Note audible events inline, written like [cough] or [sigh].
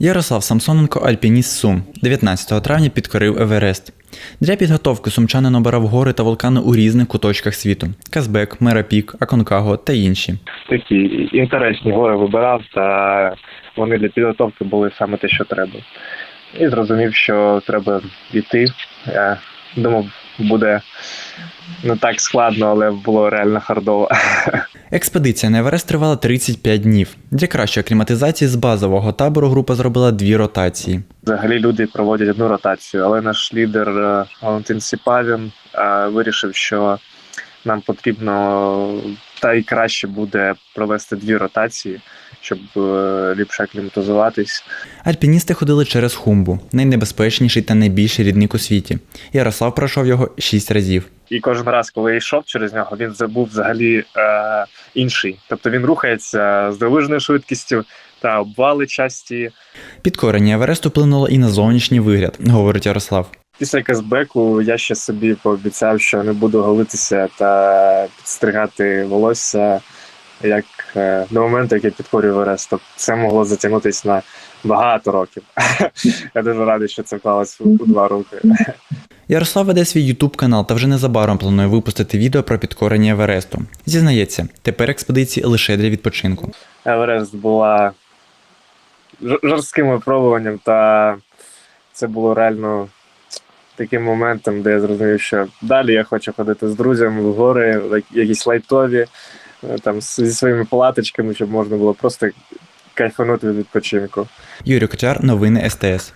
Ярослав Самсоненко, альпініст Сум, 19 травня підкорив Еверест. Для підготовки сумчанин обирав гори та вулкани у різних куточках світу: Казбек, Мерапік, Аконкаго та інші. такі інтересні гори вибирав, та вони для підготовки були саме те, що треба. І зрозумів, що треба йти. Я думав, буде не так складно, але було реально хардово. Експедиція на Еверест тривала 35 днів. Для кращої акліматизації з базового табору група зробила дві ротації. Взагалі люди проводять одну ротацію, але наш лідер е, Валентин Сіпавін е, вирішив, що нам потрібно та й краще буде провести дві ротації, щоб е, ліпше акліматизуватись. Альпіністи ходили через Хумбу, найнебезпечніший та найбільший рідник у світі. Ярослав пройшов його 6 разів. І кожен раз, коли я йшов через нього, він забув взагалі е, інший. Тобто він рухається з дивижною швидкістю та обвали часті. Підкорення Евересту вплинуло і на зовнішній вигляд, говорить Ярослав. Після Казбеку я ще собі пообіцяв, що не буду голитися та підстригати волосся як е, до моменту, як я підкорюю Еверест. Тобто це могло затягнутися на багато років. [laughs] Я дуже радий, що це вклалось у два роки. Ярослав веде свій ютуб канал та вже незабаром планує випустити відео про підкорення Евересту. Зізнається, тепер експедиції лише для відпочинку. Еверест була жорстким випробуванням, та це було реально таким моментом, де я зрозумів, що далі я хочу ходити з друзями в гори, якісь лайтові, там зі своїми палаточками, щоб можна було просто кайфанути від відпочинку. Юрій Котяр, новини СТС.